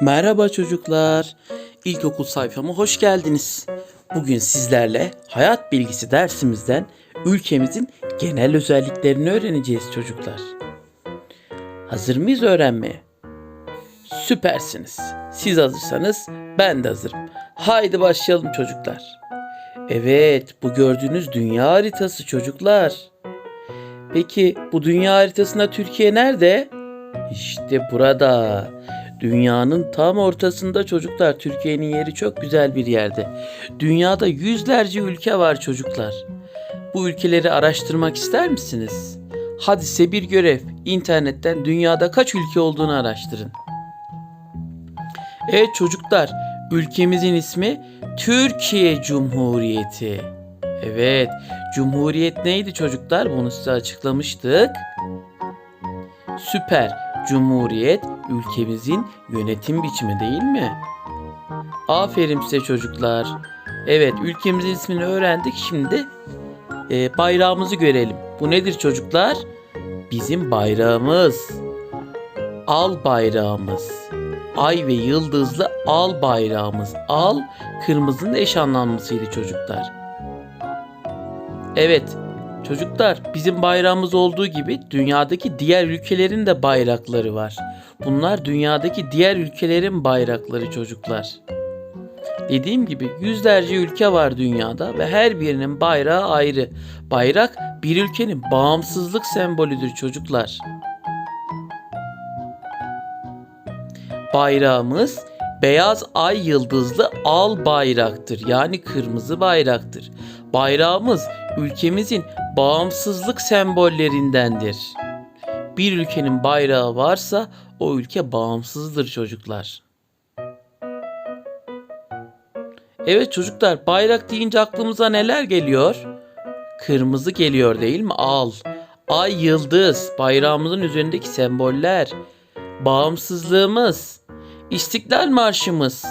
Merhaba çocuklar. İlkokul sayfama hoş geldiniz. Bugün sizlerle hayat bilgisi dersimizden ülkemizin genel özelliklerini öğreneceğiz çocuklar. Hazır mıyız öğrenmeye? Süpersiniz. Siz hazırsanız ben de hazırım. Haydi başlayalım çocuklar. Evet, bu gördüğünüz dünya haritası çocuklar. Peki bu dünya haritasında Türkiye nerede? İşte burada. Dünyanın tam ortasında çocuklar. Türkiye'nin yeri çok güzel bir yerde. Dünyada yüzlerce ülke var çocuklar. Bu ülkeleri araştırmak ister misiniz? Hadi size bir görev. İnternetten dünyada kaç ülke olduğunu araştırın. Evet çocuklar, ülkemizin ismi Türkiye Cumhuriyeti. Evet, Cumhuriyet neydi çocuklar? Bunu size açıklamıştık. Süper. Cumhuriyet ülkemizin yönetim biçimi değil mi? Aferin size çocuklar. Evet ülkemizin ismini öğrendik. Şimdi e, bayrağımızı görelim. Bu nedir çocuklar? Bizim bayrağımız. Al bayrağımız. Ay ve yıldızlı al bayrağımız. Al kırmızının eş anlamlısıydı çocuklar. Evet Çocuklar bizim bayrağımız olduğu gibi dünyadaki diğer ülkelerin de bayrakları var. Bunlar dünyadaki diğer ülkelerin bayrakları çocuklar. Dediğim gibi yüzlerce ülke var dünyada ve her birinin bayrağı ayrı. Bayrak bir ülkenin bağımsızlık sembolüdür çocuklar. Bayrağımız beyaz ay yıldızlı al bayraktır. Yani kırmızı bayraktır. Bayrağımız ülkemizin bağımsızlık sembollerindendir. Bir ülkenin bayrağı varsa o ülke bağımsızdır çocuklar. Evet çocuklar bayrak deyince aklımıza neler geliyor? Kırmızı geliyor değil mi? Al. Ay, yıldız, bayrağımızın üzerindeki semboller, bağımsızlığımız, İstiklal Marşımız,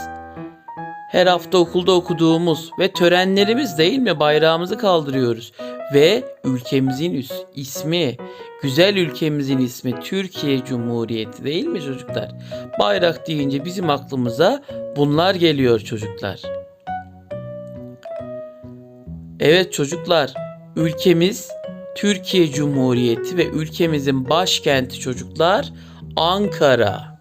her hafta okulda okuduğumuz ve törenlerimiz değil mi bayrağımızı kaldırıyoruz ve ülkemizin ismi, güzel ülkemizin ismi Türkiye Cumhuriyeti değil mi çocuklar? Bayrak deyince bizim aklımıza bunlar geliyor çocuklar. Evet çocuklar, ülkemiz Türkiye Cumhuriyeti ve ülkemizin başkenti çocuklar Ankara.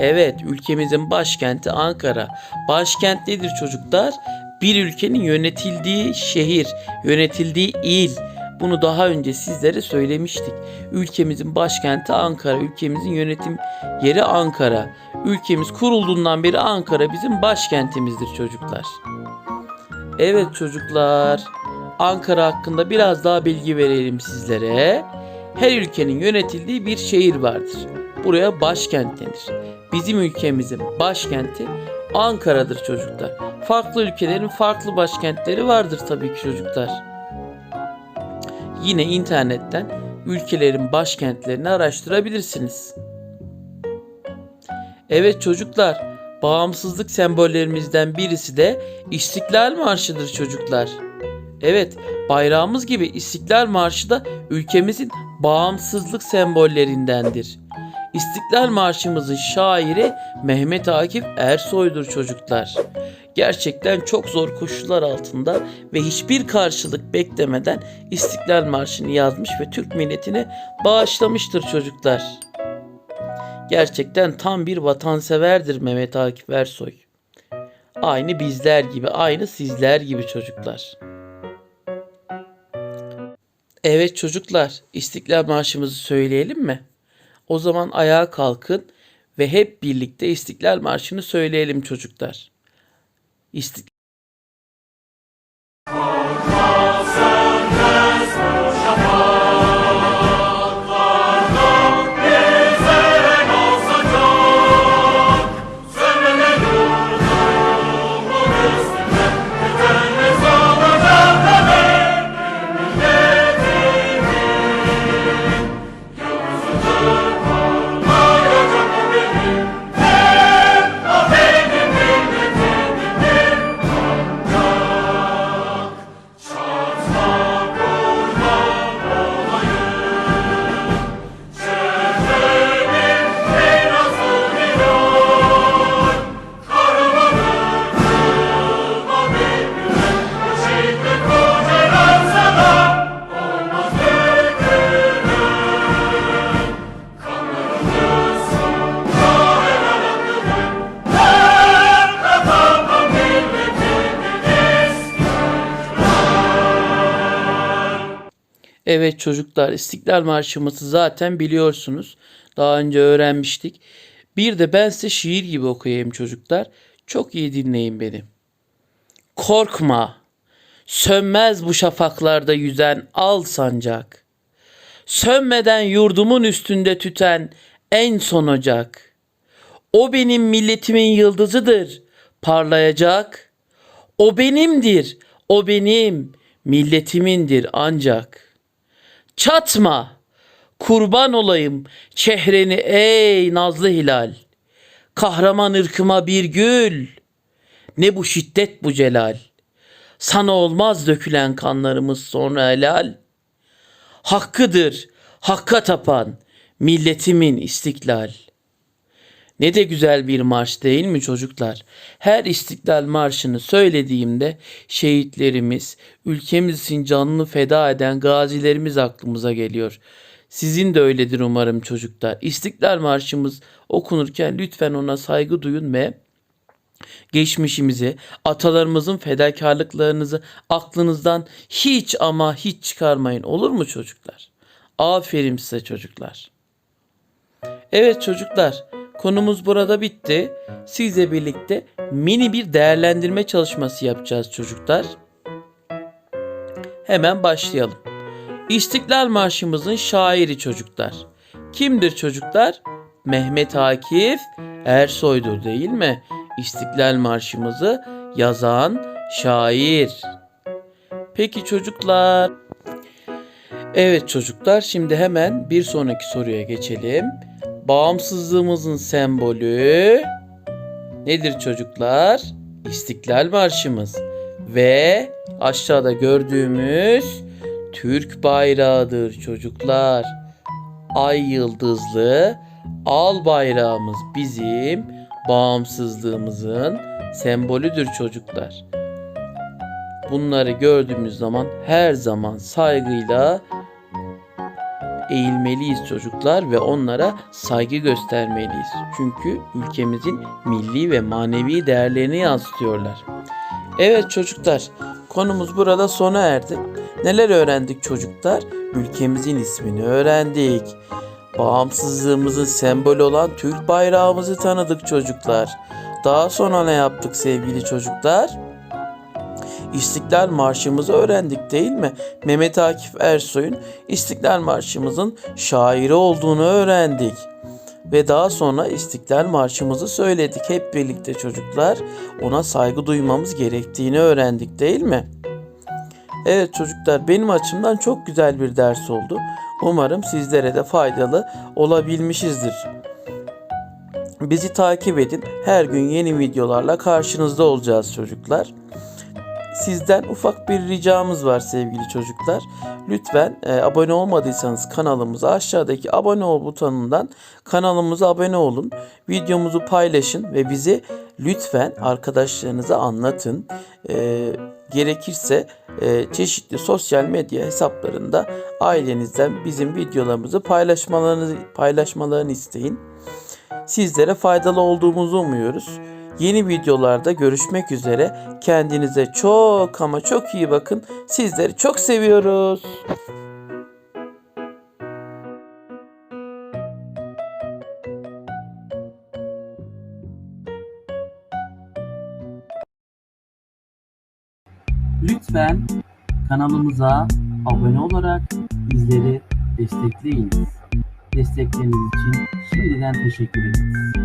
Evet, ülkemizin başkenti Ankara. Başkent nedir çocuklar? Bir ülkenin yönetildiği şehir, yönetildiği il. Bunu daha önce sizlere söylemiştik. Ülkemizin başkenti Ankara, ülkemizin yönetim yeri Ankara. Ülkemiz kurulduğundan beri Ankara bizim başkentimizdir çocuklar. Evet çocuklar, Ankara hakkında biraz daha bilgi verelim sizlere. Her ülkenin yönetildiği bir şehir vardır. Buraya başkent denir. Bizim ülkemizin başkenti Ankara'dır çocuklar. Farklı ülkelerin farklı başkentleri vardır tabii ki çocuklar. Yine internetten ülkelerin başkentlerini araştırabilirsiniz. Evet çocuklar, bağımsızlık sembollerimizden birisi de İstiklal Marşı'dır çocuklar. Evet, bayrağımız gibi İstiklal Marşı da ülkemizin bağımsızlık sembollerindendir. İstiklal Marşımızın şairi Mehmet Akif Ersoy'dur çocuklar. Gerçekten çok zor koşullar altında ve hiçbir karşılık beklemeden İstiklal Marşı'nı yazmış ve Türk milletine bağışlamıştır çocuklar. Gerçekten tam bir vatanseverdir Mehmet Akif Ersoy. Aynı bizler gibi, aynı sizler gibi çocuklar. Evet çocuklar, İstiklal Marşımızı söyleyelim mi? O zaman ayağa kalkın ve hep birlikte İstiklal Marşı'nı söyleyelim çocuklar. İstiklal Evet çocuklar İstiklal Marşımızı zaten biliyorsunuz. Daha önce öğrenmiştik. Bir de ben size şiir gibi okuyayım çocuklar. Çok iyi dinleyin beni. Korkma. Sönmez bu şafaklarda yüzen al sancak. Sönmeden yurdumun üstünde tüten en son ocak. O benim milletimin yıldızıdır, parlayacak. O benimdir, o benim milletimindir ancak. Çatma, kurban olayım çehreni ey nazlı hilal. Kahraman ırkıma bir gül. Ne bu şiddet bu celal. Sana olmaz dökülen kanlarımız sonra helal. Hakkıdır, hakka tapan milletimin istiklal. Ne de güzel bir marş değil mi çocuklar? Her İstiklal Marşı'nı söylediğimde şehitlerimiz, ülkemiz için canını feda eden gazilerimiz aklımıza geliyor. Sizin de öyledir umarım çocuklar. İstiklal Marşımız okunurken lütfen ona saygı duyun ve geçmişimizi, atalarımızın fedakarlıklarınızı aklınızdan hiç ama hiç çıkarmayın. Olur mu çocuklar? Aferin size çocuklar. Evet çocuklar, konumuz burada bitti. Sizle birlikte mini bir değerlendirme çalışması yapacağız çocuklar. Hemen başlayalım. İstiklal Marşımızın şairi çocuklar. Kimdir çocuklar? Mehmet Akif Ersoy'dur değil mi? İstiklal Marşımızı yazan şair. Peki çocuklar. Evet çocuklar şimdi hemen bir sonraki soruya geçelim. Bağımsızlığımızın sembolü nedir çocuklar? İstiklal Marşımız ve aşağıda gördüğümüz Türk bayrağıdır çocuklar. Ay yıldızlı al bayrağımız bizim bağımsızlığımızın sembolüdür çocuklar. Bunları gördüğümüz zaman her zaman saygıyla eğilmeliyiz çocuklar ve onlara saygı göstermeliyiz. Çünkü ülkemizin milli ve manevi değerlerini yansıtıyorlar. Evet çocuklar, konumuz burada sona erdi. Neler öğrendik çocuklar? Ülkemizin ismini öğrendik. Bağımsızlığımızın sembolü olan Türk bayrağımızı tanıdık çocuklar. Daha sonra ne yaptık sevgili çocuklar? İstiklal Marşımızı öğrendik değil mi? Mehmet Akif Ersoy'un İstiklal Marşımızın şairi olduğunu öğrendik. Ve daha sonra İstiklal Marşımızı söyledik hep birlikte çocuklar. Ona saygı duymamız gerektiğini öğrendik değil mi? Evet çocuklar benim açımdan çok güzel bir ders oldu. Umarım sizlere de faydalı olabilmişizdir. Bizi takip edin. Her gün yeni videolarla karşınızda olacağız çocuklar. Sizden ufak bir ricamız var sevgili çocuklar. Lütfen e, abone olmadıysanız kanalımıza aşağıdaki abone ol butonundan kanalımıza abone olun. Videomuzu paylaşın ve bizi lütfen arkadaşlarınıza anlatın. E, gerekirse e, çeşitli sosyal medya hesaplarında ailenizden bizim videolarımızı paylaşmalarını paylaşmalarını isteyin. Sizlere faydalı olduğumuzu umuyoruz. Yeni videolarda görüşmek üzere. Kendinize çok ama çok iyi bakın. Sizleri çok seviyoruz. Lütfen kanalımıza abone olarak bizleri destekleyiniz. Destekleriniz için şimdiden teşekkür ederiz.